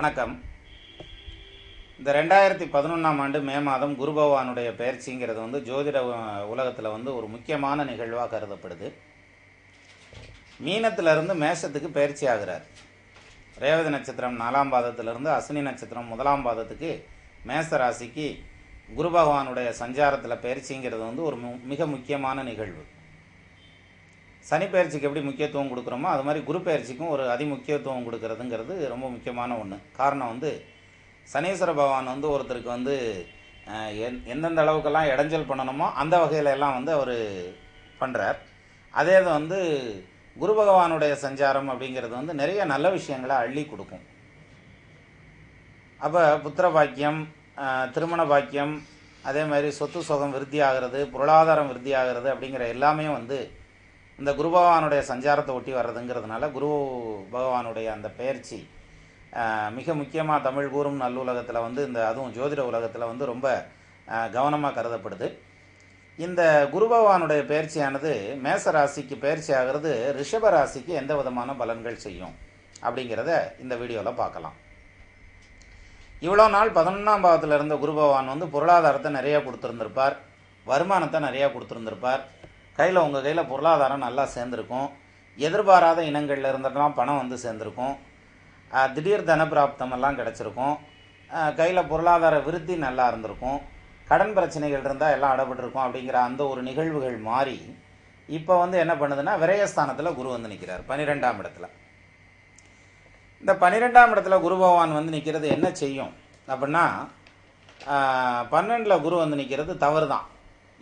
வணக்கம். இந்த ரெண்டாயிரத்தி பதினொன்றாம் ஆண்டு மே மாதம் குரு பகவானுடைய பயிற்சிங்கிறது வந்து ஜோதிட உலகத்தில் வந்து ஒரு முக்கியமான நிகழ்வாக கருதப்படுது. மீனத்திலிருந்து மேஷத்துக்கு பயிற்சி ஆகிறார். ரேவதி நட்சத்திரம் நாலாம் பாதத்திலிருந்து அஸ்வினி நட்சத்திரம் முதலாம் பாதத்துக்கு மேச ராசிக்கு குரு பகவானுடைய சஞ்சாரத்தில் பயிற்சிங்கிறது வந்து ஒரு மு- மிக முக்கியமான நிகழ்வு. சனி பயிற்சிக்கு எப்படி முக்கியத்துவம் கொடுக்குறோமோ அது மாதிரி குரு பயிற்சிக்கும் ஒரு அதிமுக்கியத்துவம் கொடுக்கறதுங்கிறது ரொம்ப முக்கியமான ஒன்று காரணம் வந்து சனீஸ்வர பகவான் வந்து ஒருத்தருக்கு வந்து எந்- எந்தெந்த அளவுக்கெல்லாம் இடைஞ்சல் பண்ணணுமோ அந்த வகையில எல்லாம் வந்து அவர் பண்ணுறார் அதே இது வந்து குரு பகவானுடைய சஞ்சாரம் அப்படிங்கிறது வந்து நிறைய நல்ல விஷயங்களை அள்ளி கொடுக்கும். அப்போ புத்திர பாக்கியம் திருமண பாக்கியம் அதே மாதிரி சொத்து சுகம் விருத்தி ஆகிறது பொருளாதாரம் விருத்தி ஆகிறது அப்படிங்கிற எல்லாமே வந்து இந்த குரு பகவானுடைய சஞ்சாரத்தை ஒட்டி வர்றதுங்கிறதுனால குரு பகவானுடைய அந்த பயிற்சி மிக முக்கியமாக தமிழ் கூறும் நல்லுலகத்தில் வந்து இந்த அதுவும் ஜோதிட உலகத்தில் வந்து ரொம்ப கவனமாக கருதப்படுது. இந்த குரு பகவானுடைய பயிற்சியானது மேச ராசிக்கு பயிற்சி ஆகிறது ரிஷப ராசிக்கு எந்த விதமான பலன்கள் செய்யும் அப்படிங்கிறத இந்த வீடியோவில் பார்க்கலாம். இவ்வளோ நாள் பதினொன்றாம் பாவத்தில் இருந்த குரு பகவான் வந்து பொருளாதாரத்தை நிறைய கொடுத்துருந்துருப்பார் வருமானத்தை நிறையா கொடுத்துருந்துருப்பார். கையில் உங்கள் கையில் பொருளாதாரம் நல்லா சேர்ந்துருக்கும். எதிர்பாராத இனங்களில் இருந்தெல்லாம் பணம் வந்து சேர்ந்துருக்கும். திடீர் தனப்பிராப்தம் எல்லாம் கிடச்சிருக்கும் கையில் பொருளாதார விருத்தி நல்லா இருந்திருக்கும். கடன் பிரச்சனைகள் இருந்தால் எல்லாம் அடப்பட்டிருக்கும் அப்படிங்கிற அந்த ஒரு நிகழ்வுகள் மாறி இப்போ வந்து என்ன பண்ணுதுன்னா விரயஸ்தானத்தில் குரு வந்து நிற்கிறார் பன்னிரெண்டாம் இடத்துல. இந்த பன்னிரெண்டாம் இடத்துல குரு பகவான் வந்து நிற்கிறது என்ன செய்யும் அப்படின்னா பன்னெண்டில் குரு வந்து நிற்கிறது தவறு தான்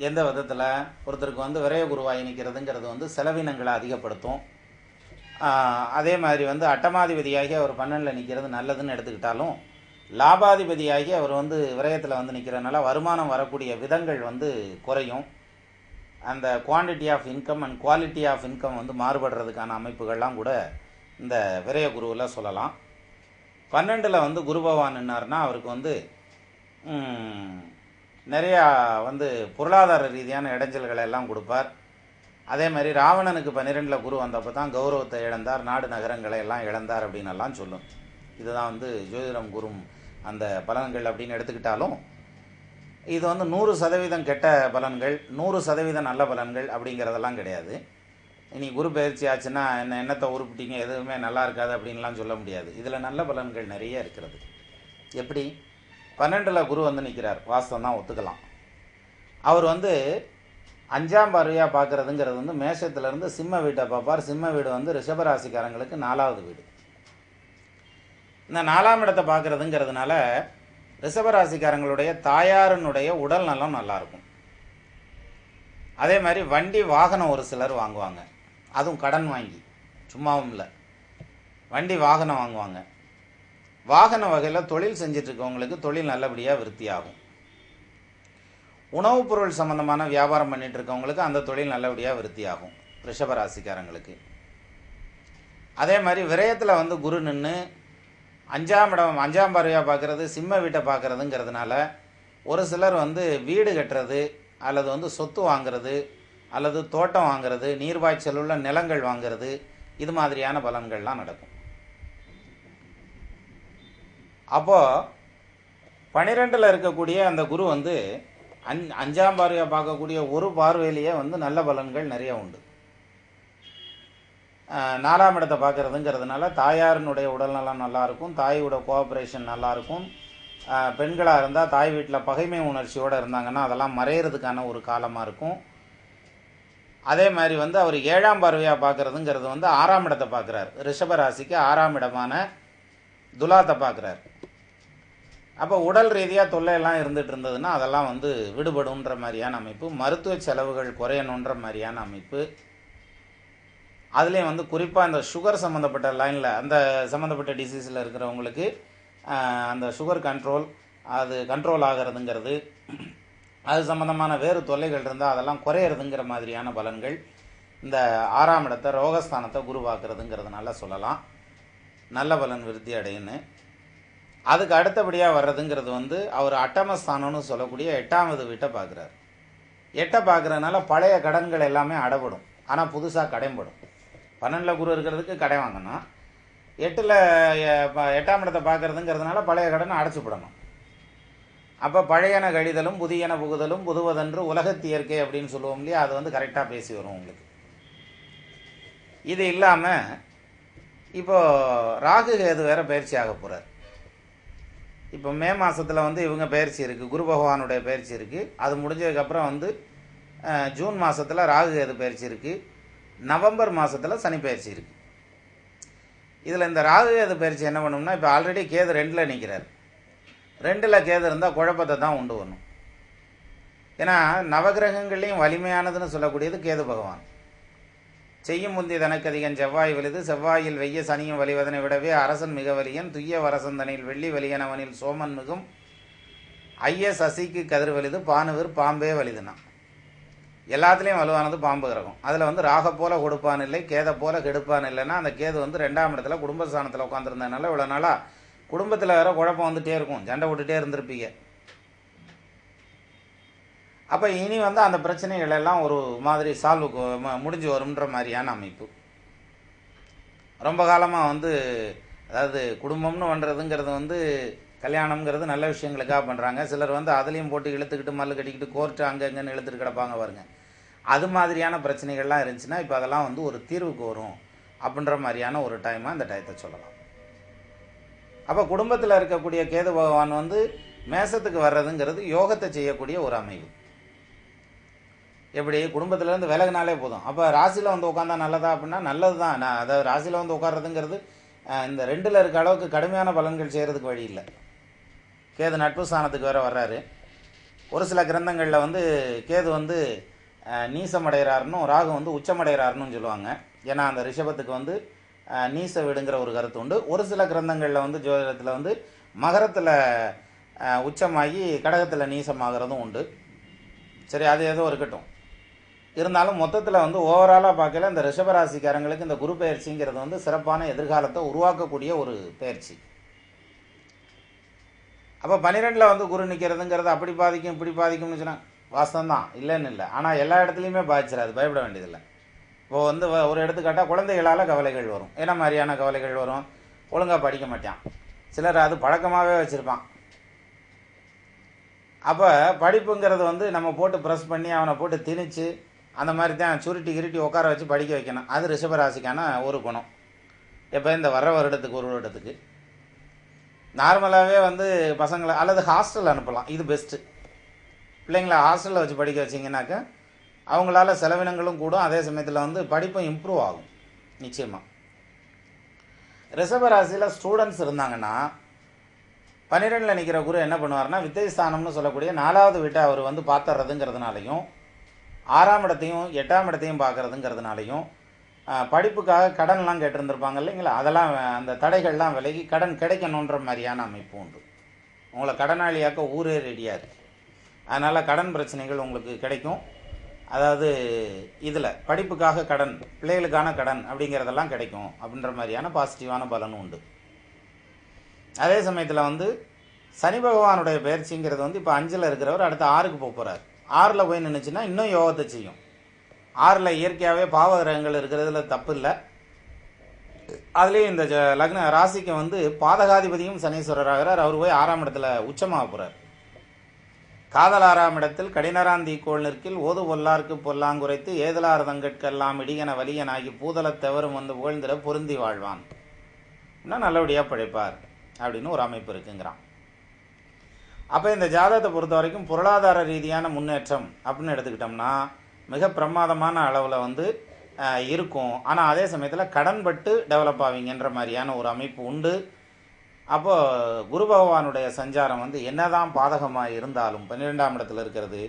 எந்த விதத்தில்? ஒருத்தருக்கு வந்து விரைய குருவாகி நிற்கிறதுங்கிறது வந்து செலவினங்களை அதிகப்படுத்தும். அதே மாதிரி வந்து அட்டமாதிபதியாகி அவர் பன்னெண்டில் நிற்கிறது நல்லதுன்னு எடுத்துக்கிட்டாலும் லாபாதிபதியாகி அவர் வந்து விரயத்தில் வந்து நிற்கிறதுனால வருமானம் வரக்கூடிய விதங்கள் வந்து குறையும். அந்த quantity of income and quality of income வந்து மாறுபடுறதுக்கான அமைப்புகள்லாம் கூட இந்த விரய குருவில் சொல்லலாம். பன்னெண்டில் வந்து குரு பகவான் நின்னார்னா அவருக்கு வந்து நிறையா வந்து பொருளாதார ரீதியான இடைஞ்சல்களை எல்லாம் கொடுப்பார். அதே மாதிரி ராவணனுக்கு பன்னிரெண்டில் குரு வந்தப்போ தான் கௌரவத்தை இழந்தார் நாடு நகரங்களை எல்லாம் இழந்தார் அப்படின்னு சொல்லும். இதுதான் வந்து ஜோதிடம் குரும் அந்த பலன்கள் அப்படின்னு எடுத்துக்கிட்டாலும் இது வந்து நூறு சதவீதம் கெட்ட பலன்கள் நூறு சதவீதம் நல்ல பலன்கள் அப்படிங்கிறதெல்லாம் கிடையாது. இனி குரு பயிற்சி ஆச்சுன்னா என்ன என்னத்தை உருப்பிட்டீங்க எதுவுமே நல்லா இருக்காது அப்படின்லாம் சொல்ல முடியாது. இதில் நல்ல பலன்கள் நிறைய இருக்கிறது. எப்படி? பன்னெண்டில் குரு வந்து நிற்கிறார் வாஸ்தவம் தான் ஒத்துக்கலாம். அவர் வந்து அஞ்சாம் பார்வையாக பார்க்குறதுங்கிறது வந்து மேஷத்துலேருந்து சிம்ம வீட்டை பார்ப்பார். சிம்ம வீடு வந்து ரிஷபராசிக்காரங்களுக்கு நாலாவது வீடு. இந்த நாலாம் இடத்தை பார்க்குறதுங்கிறதுனால ரிஷபராசிக்காரங்களுடைய தாயாருனுடைய உடல் நலம் நல்லா இருக்கும் அதே மாதிரி வண்டி வாகனம் ஒரு சிலர் வாங்குவாங்க. அதுவும் கடன் வாங்கி. சும்மாவும் இல்லை. வண்டி வாகனம் வாங்குவாங்க. வாகன வகையில் தொழில் செஞ்சுட்டு இருக்கவங்களுக்கு தொழில் நல்லபடியாக விருத்தியாகும். உணவுப் பொருள் சம்பந்தமான வியாபாரம் பண்ணிகிட்டு இருக்கவங்களுக்கு அந்த தொழில் நல்லபடியாக விருத்தியாகும் ரிஷபராசிக்காரங்களுக்கு அதே மாதிரி விரயத்தில் வந்து குரு நின்று அஞ்சாம் இடம் அஞ்சாம் பார்வையாக பார்க்குறது சிம்ம வீட்டை பார்க்குறதுங்கிறதுனால ஒரு சிலர் வந்து வீடு கட்டுறது அல்லது வந்து சொத்து வாங்குறது அல்லது தோட்டம் வாங்குறது நீர்வாய்ச்சல் உள்ள நிலங்கள் வாங்குறது இது மாதிரியான பலன்கள்லாம் நடக்கும். அப்போது பனிரெண்டில் இருக்கக்கூடிய அந்த குரு வந்து அஞ் அஞ்சாம் பார்வையாக பார்க்கக்கூடிய ஒரு பார்வையிலேயே வந்து நல்ல பலன்கள் நிறைய உண்டு. நாலாம் இடத்தை பார்க்குறதுங்கிறதுனால தாயாரினுடைய உடல்நலம் நல்லாயிருக்கும் தாயோட கோஆப்ரேஷன் நல்லாயிருக்கும். பெண்களாக இருந்தால் தாய் வீட்டில் பகைமை உணர்ச்சியோடு இருந்தாங்கன்னா அதெல்லாம் மறையிறதுக்கான ஒரு காலமாக இருக்கும். அதே மாதிரி வந்து அவர் ஏழாம் பார்வையாக பார்க்குறதுங்கிறது வந்து ஆறாம் இடத்தை பார்க்குறார். ரிஷப ராசிக்கு ஆறாம் இடமான துலாத்தை பார்க்குறார். அப்போ உடல் ரீதியாக தொல்லையெல்லாம் இருந்துட்டு இருந்ததுன்னா அதெல்லாம் வந்து விடுபடுன்ற மாதிரியான அமைப்பு மருத்துவ செலவுகள் குறையணுன்ற மாதிரியான அமைப்பு. அதுலேயும் வந்து குறிப்பாக இந்த சுகர் சம்மந்தப்பட்ட லைனில் அந்த சம்மந்தப்பட்ட டிசீஸில் இருக்கிறவங்களுக்கு அந்த சுகர் கண்ட்ரோல் அது கண்ட்ரோல் ஆகிறதுங்கிறது அது சம்மந்தமான வேறு தொல்லைகள் இருந்தால் அதெல்லாம் குறையிறதுங்கிற மாதிரியான பலன்கள் இந்த ஆறாம் இடத்தை ரோகஸ்தானத்தை குருவாக்குறதுங்கிறதுனால சொல்லலாம். நல்ல பலன் விருத்தி அடையுன்னு. அதுக்கு அடுத்தபடியாக வர்றதுங்கிறது வந்து அவர் அட்டமஸ்தானம்னு சொல்லக்கூடிய எட்டாவது வீட்டை பார்க்குறாரு. எட்டை பார்க்குறதுனால பழைய கடன்கள் எல்லாமே அடைபடும் ஆனால் புதுசாக கடைபடும். பன்னெண்டில் குரு இருக்கிறதுக்கு கடை வாங்கணும் எட்டில் எட்டாம் இடத்தை பார்க்குறதுங்கிறதுனால பழைய கடனை அடைச்சிப்படணும் அப்போ பழையன கழிதலும் புதியன புகுதலும் புதுவதென்று உலகத்தியற்கை அப்படின்னு சொல்லுவோம் இல்லையா? அது வந்து கரெக்டாக பேசி வரும் உங்களுக்கு. இது இல்லாமல் இப்போது ராகு கேது வேறு பயிற்சி ஆக போகிறார் இப்போ மே மாதத்தில் வந்து இவங்க பயிற்சி இருக்குது குரு பகவானுடைய பயிற்சி இருக்குது அது முடிஞ்சதுக்கப்புறம் வந்து ஜூன் மாதத்தில் ராகு கேது பயிற்சி இருக்குது நவம்பர் மாதத்தில் சனி பயிற்சி இருக்குது இதில் இந்த ராகு கேது பயிற்சி என்ன பண்ணும்னா இப்போ ஆல்ரெடி கேது ரெண்டில் நிற்கிறார் ரெண்டில் கேது இருந்தால் குழப்பத்தை தான் உண்டு வரணும் ஏன்னா நவகிரகங்கள்லேயும் வலிமையானதுன்னு சொல்லக்கூடியது கேது பகவான். செய்யும் முந்தி தனக்கதிகன் செவ்வாய் வலிது. செவ்வாயில் வெய்ய சனியும் வலிவதனை விடவே அரசன் மிக வலியன். துய்ய வரசந்தனில் வெள்ளி வலியனவனில் சோமன் மிகும். ஐய சசிக்கு கதிர் வலிது பானுவர் பாம்பே வலிதுனா. எல்லாத்துலேயும் வலுவானது பாம்பு கிரகம். அதில் வந்து ராக போல கொடுப்பான் இல்லை கேதை போல கெடுப்பான் இல்லைன்னா அந்த கேது வந்து ரெண்டாம் இடத்துல குடும்பஸ்தானத்தில் உட்காந்துருந்ததுனால இவ்வளோ நாளாக குடும்பத்தில் வேற குழப்பம் வந்துகிட்டே இருக்கும். சண்டை விட்டுட்டே இருந்திருப்பீங்க. அப்போ இனி வந்து அந்த பிரச்சனைகள் எல்லாம் ஒரு மாதிரி சால்வ் முடிஞ்சு வரும்ன்ற மாதிரியான அமைப்பு. ரொம்ப காலமாக வந்து அதாவது குடும்பம்னு பண்ணுறதுங்கிறது வந்து கல்யாணம்ங்கிறது நல்ல விஷயங்களுக்காக பண்ணுறாங்க சிலர் வந்து அதுலேயும் போட்டு இழுத்துக்கிட்டு மல்லு கட்டிக்கிட்டு கோர்ட்டு அங்கே இங்கேன்னு இழுத்துட்டு கிடப்பாங்க பாருங்க. அது மாதிரியான பிரச்சனைகள்லாம் இருந்துச்சுன்னா இப்போ அதெல்லாம் வந்து ஒரு தீர்வுக்கு வரும் அப்படின்ற மாதிரியான ஒரு டைமாக இந்த டயத்தை சொல்லலாம். அப்போ குடும்பத்தில் இருக்கக்கூடிய கேது பகவான் வந்து மேசத்துக்கு வர்றதுங்கிறது யோகத்தை செய்யக்கூடிய ஒரு அமைவு. எப்படி? குடும்பத்திலேருந்து விலகுனாலே போதும். அப்போ ராசியில் வந்து உட்காந்தா நல்லதா அப்படின்னா நல்லது தான் நான் அதாவது ராசியில் வந்து உட்கார்றதுங்கிறது இந்த ரெண்டில் இருக்க அளவுக்கு கடுமையான பலன்கள் செய்கிறதுக்கு வழி இல்லை. கேது நட்பு ஸ்தானத்துக்கு வேறு வர்றாரு. ஒரு சில கிரந்தங்களில் வந்து கேது வந்து அஹ், நீசமடைகிறாருன்னும் ராகு வந்து உச்சமடைகிறாருன்னு சொல்லுவாங்க. ஏன்னா அந்த ரிஷபத்துக்கு வந்து நீச வீடுங்கிற ஒரு கருத்து உண்டு. ஒரு சில கிரந்தங்களில் வந்து ஜோதிடத்தில் வந்து மகரத்தில் உச்சமாகி கடகத்தில் நீசமாகிறதும் உண்டு. சரி அது ஏதோ இருக்கட்டும். இருந்தாலும் மொத்தத்தில் வந்து ஓவராலாக பார்க்கல இந்த ரிஷபராசிக்காரங்களுக்கு இந்த குரு பயிற்சிங்கிறது வந்து சிறப்பான எதிர்காலத்தை உருவாக்கக்கூடிய ஒரு பயிற்சி. அப்போ பன்னிரெண்டில் வந்து குரு நிற்கிறதுங்கிறது அப்படி பாதிக்கும் இப்படி பாதிக்கும்னு சொன்னால் வாஸ்தந்தான் இல்லைன்னு இல்லை. ஆனால் எல்லா இடத்துலையுமே பாதிச்சிடாது பயப்பட வேண்டியதில்லை. இப்போ வந்து ஒரு எடுத்துக்காட்டால் குழந்தைகளால் கவலைகள் வரும். என்ன மாதிரியான கவலைகள் வரும்? ஒழுங்காக படிக்க மாட்டான். சிலர் அது பழக்கமாகவே வச்சுருப்பான். அப்போ படிப்புங்கிறது வந்து நம்ம போட்டு ப்ரெஸ் பண்ணி அவனை போட்டு திணிச்சு அந்த மாதிரி தான் சுருட்டி கிருட்டி உட்கார வச்சு படிக்க வைக்கணும். அது ரிஷபராசிக்கான ஒரு குணம். எப்போ இந்த வர்ற வருடத்துக்கு ஒரு வருடத்துக்கு. நார்மலாகவே வந்து பசங்களை அல்லது ஹாஸ்டல் அனுப்பலாம். இது பெஸ்ட்டு பிள்ளைங்களை ஹாஸ்டலில் வச்சு படிக்க வச்சிங்கனாக்கா அவங்களால செலவினங்களும் கூடும். அதே சமயத்தில் வந்து படிப்பும் இம்ப்ரூவ் ஆகும். நிச்சயமாக ரிஷபராசியில் ஸ்டூடெண்ட்ஸ் இருந்தாங்கன்னா பன்னிரெண்டில் நிற்கிற குரு என்ன பண்ணுவார்னா வித்தைஸ்தானம்னு சொல்லக்கூடிய நாலாவது வீட்டை அவர் வந்து பார்த்துறதுங்கிறதுனாலையும் ஆறாம் இடத்தையும் எட்டாம் இடத்தையும் பார்க்குறதுங்கிறதுனாலையும் படிப்புக்காக கடன்லாம் கேட்டிருந்துருப்பாங்க இல்லைங்களா? அதெல்லாம் அந்த தடைகள்லாம் விலகி கடன் கிடைக்கணுன்ற மாதிரியான அமைப்பு உண்டு. உங்களை கடனாளியாக்க ஊரே ரெடியாக இருக்குது அதனால் கடன் பிரச்சனைகள் உங்களுக்கு கிடைக்கும். அதாவது இதில் படிப்புக்காக கடன் பிள்ளைகளுக்கான கடன் அப்படிங்கிறதெல்லாம் கிடைக்கும். அப்படின்ற மாதிரியான பாசிட்டிவான பலனும் உண்டு. அதே சமயத்தில் வந்து சனி பகவானுடைய பயிற்சிங்கிறது வந்து இப்போ அஞ்சில் இருக்கிறவர் அடுத்து ஆறுக்கு போக போகிறார் ஆறில் போய் நின்றுச்சுன்னா இன்னும் யோகத்தை செய்யும். ஆறில் இயற்கையாகவே பாவ கிரகங்கள் இருக்கிறதுல தப்பு இல்லை. அதுலேயும் இந்த லக்ன ராசிக்கு வந்து பாதகாதிபதியும் சனீஸ்வரராகிறார் அவர் போய் ஆறாம் இடத்துல உச்சமாக போகிறார் காதல் ஆறாம் இடத்தில் கடினராந்தி கோள் நிற்கில் ஓது பொல்லார்க்கு பொல்லாங்குறைத்து ஏதலார் தங்கட்கெல்லாம் இடியன வலியனாகி பூதலத் தவறும் வந்து புகழ்ந்திட பொருந்தி வாழ்வான். இன்னும் நல்லபடியாக பிழைப்பார் அப்படின்னு ஒரு அமைப்பு இருக்குங்கிறான். அப்போ இந்த ஜாதகத்தை பொறுத்த வரைக்கும் பொருளாதார ரீதியான முன்னேற்றம் அப்படின்னு எடுத்துக்கிட்டோம்னா மிக பிரமாதமான அளவில் வந்து இருக்கும். ஆனால் அதே சமயத்தில் கடன்பட்டு டெவலப் ஆவீங்கன்ற மாதிரியான ஒரு அமைப்பு உண்டு. அப்போது குரு பகவானுடைய சஞ்சாரம் வந்து என்னதான் பாதகமாக இருந்தாலும் பன்னிரெண்டாம் இடத்துல இருக்கிறது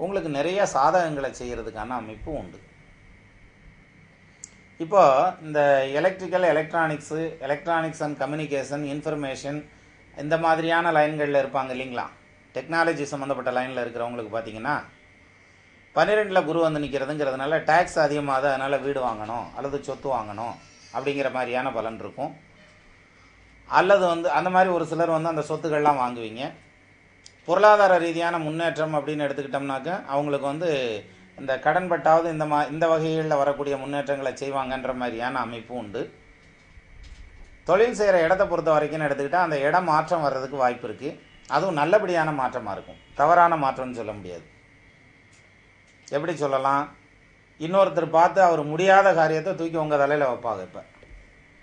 உங்களுக்கு நிறைய சாதகங்களை செய்கிறதுக்கான அமைப்பு உண்டு. இப்போ இந்த electrical electronics electronics and communication information இந்த மாதிரியான லைன்களில் இருப்பாங்க இல்லைங்களா? டெக்னாலஜி சம்மந்தப்பட்ட லைனில் இருக்கிறவங்களுக்கு பார்த்தீங்கன்னா பன்னிரெண்டில் குரு வந்து நிற்கிறதுங்கிறதுனால டேக்ஸ் அதிகமாகுது அதனால் வீடு வாங்கணும் அல்லது சொத்து வாங்கணும் அப்படிங்கிற மாதிரியான பலன் இருக்கும். அல்லது வந்து அந்த மாதிரி ஒரு சிலர் வந்து அந்த சொத்துக்கள்லாம் வாங்குவீங்க. பொருளாதார ரீதியான முன்னேற்றம் அப்படின்னு எடுத்துக்கிட்டோம்னாக்க அவங்களுக்கு வந்து இந்த கடன்பட்டாவது இந்த மா இந்த வகைகளில் வரக்கூடிய முன்னேற்றங்களை செய்வாங்கன்ற மாதிரியான அமைப்பும் உண்டு. தொழில் செய்கிற இடத்த பொறுத்த வரைக்கும் எடுத்துக்கிட்டால் அந்த இடம் மாற்றம் வர்றதுக்கு வாய்ப்பு இருக்குது அதுவும் நல்லபடியான மாற்றமாக இருக்கும். தவறான மாற்றம்னு சொல்ல முடியாது. எப்படி சொல்லலாம்? இன்னொருத்தர் பார்த்து அவர் முடியாத காரியத்தை தூக்கி உங்கள் தலையில் வைப்பாங்க இப்போ.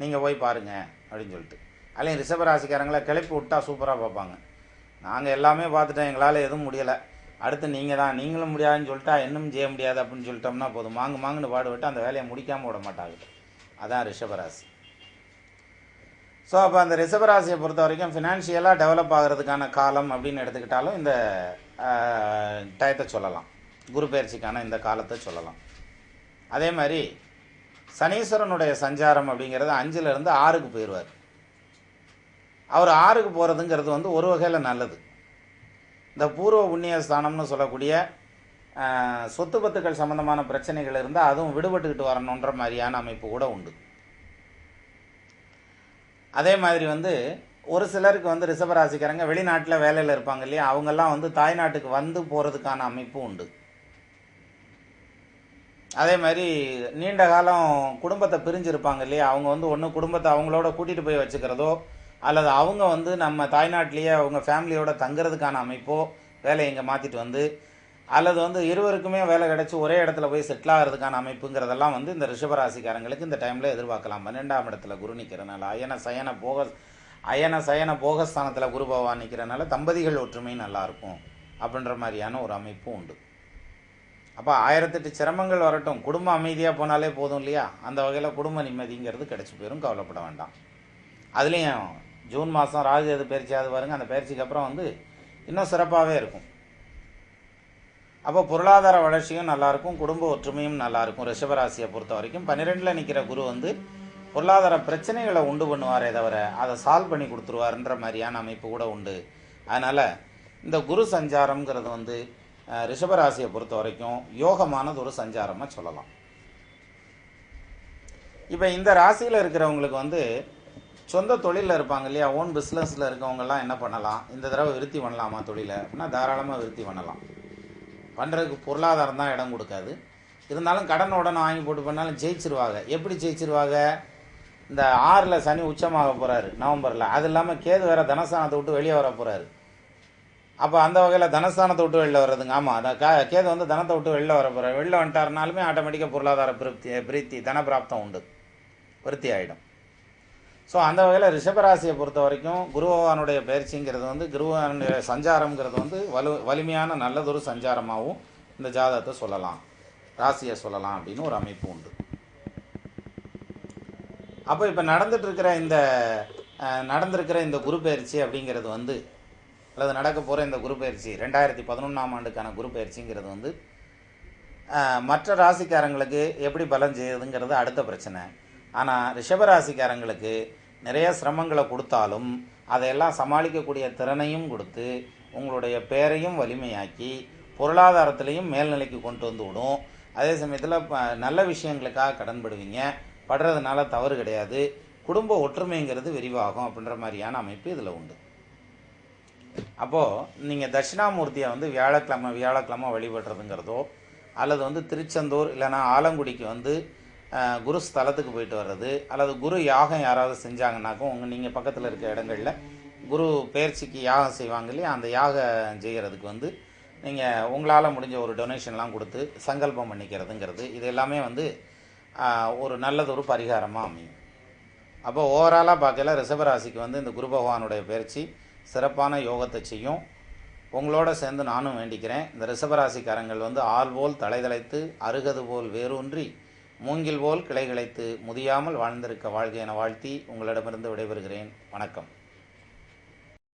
நீங்கள் போய் பாருங்கள் அப்படின்னு சொல்லிட்டு. அல்லையும் ரிஷபராசிக்காரங்களை கிளப்பி விட்டா சூப்பராக பார்ப்பாங்க. நாங்கள் எல்லாமே பார்த்துட்டோம் எங்களால் எதுவும் முடியலை. அடுத்து நீங்கள் தான் நீங்களும் முடியாதுன்னு சொல்லிட்டா இன்னும் செய்ய முடியாது அப்படின்னு சொல்லிட்டோம்னா போதும். மாங்கு மாங்குன்னு பாடுபட்டு அந்த வேலையை முடிக்காமல் விட மாட்டாங்க. அதான் ரிஷபராசி. ஸோ அப்போ அந்த ரிஷபராசியை பொறுத்த வரைக்கும் ஃபினான்ஷியலாக டெவலப் ஆகிறதுக்கான காலம் அப்படின்னு எடுத்துக்கிட்டாலும் இந்த டயத்தை சொல்லலாம். குரு பயிற்சிக்கான இந்த காலத்தை சொல்லலாம். அதே மாதிரி சனீஸ்வரனுடைய சஞ்சாரம் அப்படிங்கிறது அஞ்சுலேருந்து ஆறுக்கு போயிடுவார் அவர் ஆறுக்கு போகிறதுங்கிறது வந்து ஒரு வகையில் நல்லது. இந்த பூர்வ புண்ணிய ஸ்தானம்னு சொல்லக்கூடிய சொத்து பத்துக்கள் சம்மந்தமான பிரச்சனைகள் இருந்தால் அதுவும் விடுபட்டுக்கிட்டு வரணுன்ற மாதிரியான அமைப்பு கூட உண்டு. அதே மாதிரி வந்து ஒரு சிலருக்கு வந்து ரிஷபராசிக்காரங்க வெளிநாட்டில் வேலையில் இருப்பாங்க இல்லையா? அவங்கெல்லாம் வந்து தாய்நாட்டுக்கு வந்து போகிறதுக்கான அமைப்பும் உண்டு. அதே மாதிரி நீண்ட காலம் குடும்பத்தை பிரிஞ்சிருப்பாங்க இல்லையா? அவங்க வந்து ஒன்று குடும்பத்தை அவங்களோட கூட்டிகிட்டு போய் வச்சுக்கிறதோ அல்லது அவங்க வந்து நம்ம தாய்நாட்டிலேயே அவங்க ஃபேமிலியோட தங்குறதுக்கான அமைப்போ வேலையை இங்கே மாற்றிட்டு வந்து அல்லது வந்து இருவருக்குமே வேலை கிடைச்சி ஒரே இடத்துல போய் செட்டில் ஆகிறதுக்கான அமைப்புங்கிறதெல்லாம் வந்து இந்த ரிஷபராசிக்காரங்களுக்கு இந்த டைமில் எதிர்பார்க்கலாம். பன்னெண்டாம் இடத்துல குரு நிற்கிறனால அயன சயன போக அயன சயன போகஸ்தானத்தில் குரு பகவான் நிற்கிறனால தம்பதிகள் ஒற்றுமை நல்லாயிருக்கும் அப்படின்ற மாதிரியான ஒரு அமைப்பும் உண்டு. அப்போ ஆயிரத்தெட்டு சிரமங்கள் வரட்டும். குடும்பம் அமைதியாக போனாலே போதும் இல்லையா? அந்த வகையில் குடும்ப நிம்மதிங்கிறது கிடச்சி போயிடும் கவலைப்பட வேண்டாம். அதுலேயும் ஜூன் மாதம் ராகு எது பயிற்சியாவது பாருங்க. அந்த பயிற்சிக்கு அப்புறம் வந்து இன்னும் சிறப்பாகவே இருக்கும். அப்போ பொருளாதார வளர்ச்சியும் நல்லாயிருக்கும் குடும்ப ஒற்றுமையும் நல்லாயிருக்கும். ரிஷபராசியை பொறுத்த வரைக்கும் பன்னிரெண்டில் நிற்கிற குரு வந்து பொருளாதார பிரச்சனைகளை உண்டு பண்ணுவாரே தவிர அதை சால்வ் பண்ணி கொடுத்துருவாருன்ற மாதிரியான அமைப்பு கூட உண்டு. அதனால் இந்த குரு சஞ்சாரம்ங்கிறது வந்து ரிஷபராசியை பொறுத்த வரைக்கும் யோகமானது ஒரு சஞ்சாரமாக சொல்லலாம். இப்போ இந்த ராசியில் இருக்கிறவங்களுக்கு வந்து சொந்த தொழிலில் இருப்பாங்க இல்லையா? ஓன் பிஸ்னஸில் இருக்கவங்கெல்லாம் என்ன பண்ணலாம்? இந்த தடவை விருத்தி பண்ணலாமா தொழிலை? அப்படின்னா தாராளமாக விருத்தி பண்ணலாம். பண்ணுறதுக்கு பொருளாதாரம் தான் இடம் கொடுக்காது. இருந்தாலும் கடன் உடனே வாங்கி போட்டு பண்ணாலும் ஜெயிச்சிருவாங்க. எப்படி ஜெயிச்சிருவாங்க? இந்த ஆறில் சனி உச்சமாக போகிறாரு நவம்பரில். அது இல்லாமல் கேது வேறு தனஸ்தானத்தை விட்டு வெளியே வர போகிறாரு அப்போ அந்த வகையில் தனஸ்தானத்தை விட்டு வெளில வர்றதுங்க ஆமாம் அந்த கா கேது வந்து தனத்தை விட்டு வெளில வர போகிறார் வெளில வந்துட்டாருனாலுமே ஆட்டோமேட்டிக்காக பொருளாதார பிரிப்தி பிரீத்தி தனப்பிராப்தம் உண்டு. விருத்தி ஆகிடும் ஸோ அந்த வகையில் ரிஷபராசியை பொறுத்த வரைக்கும் குரு பகவானுடைய பயிற்சிங்கிறது வந்து குருவானுடைய சஞ்சாரம்ங்கிறது வந்து வலு வலிமையான நல்லதொரு சஞ்சாரமாகவும் இந்த ஜாதகத்தை சொல்லலாம். ராசியை சொல்லலாம் அப்படின்னு ஒரு அமைப்பு உண்டு. அப்போ இப்போ நடந்துட்டுருக்கிற இந்த நடந்திருக்கிற இந்த குரு பயிற்சி அப்படிங்கிறது வந்து அல்லது நடக்க போகிற இந்த குரு பயிற்சி ரெண்டாயிரத்தி பதினொன்றாம் ஆண்டுக்கான குரு பயிற்சிங்கிறது வந்து மற்ற ராசிக்காரங்களுக்கு எப்படி பலன் செய்யுதுங்கிறது அடுத்த பிரச்சனை. ஆனால் ரிஷபராசிக்காரங்களுக்கு நிறைய சிரமங்களை கொடுத்தாலும் அதையெல்லாம் சமாளிக்கக்கூடிய திறனையும் கொடுத்து உங்களுடைய பேரையும் வலிமையாக்கி பொருளாதாரத்திலையும் மேல்நிலைக்கு கொண்டு வந்து விடும். அதே சமயத்தில் நல்ல விஷயங்களுக்காக கடன்படுவீங்க. படுறதுனால தவறு கிடையாது. குடும்ப ஒற்றுமைங்கிறது விரிவாகும் அப்படின்ற மாதிரியான அமைப்பு இதில் உண்டு. அப்போது நீங்கள் தட்சிணாமூர்த்தியை வந்து வியாழக்கிழமை வியாழக்கிழமை வழிபடுறதுங்கிறதோ அல்லது வந்து திருச்செந்தூர் இல்லைன்னா ஆலங்குடிக்கு வந்து குரு ஸ்தலத்துக்கு போயிட்டு வர்றது அல்லது குரு யாகம் யாராவது செஞ்சாங்கன்னாக்கும் உங்கள் நீங்கள் பக்கத்தில் இருக்க இடங்களில் குரு பயிற்சிக்கு யாகம் செய்வாங்க இல்லையா அந்த யாகம் செய்கிறதுக்கு வந்து நீங்கள் உங்களால் முடிஞ்ச ஒரு டொனேஷன்லாம் கொடுத்து சங்கல்பம் பண்ணிக்கிறதுங்கிறது இது எல்லாமே வந்து அஹ், ஒரு நல்லதொரு பரிகாரமாக அமையும். அப்போ ஓவராலாக பார்க்கல ரிஷபராசிக்கு வந்து இந்த குரு பகவானுடைய பயிற்சி சிறப்பான யோகத்தை செய்யும். உங்களோட சேர்ந்து நானும் வேண்டிக்கிறேன். இந்த ரிஷபராசிக்காரங்கள் வந்து ஆள் போல் தலைதலைத்து அருகது போல் வேரூன்றி மூங்கில் போல் கிளை கிளைத்து முதியாமல் வாழ்ந்திருக்க வாழ்க என வாழ்த்தி உங்களிடமிருந்து விடைபெறுகிறேன். வணக்கம்.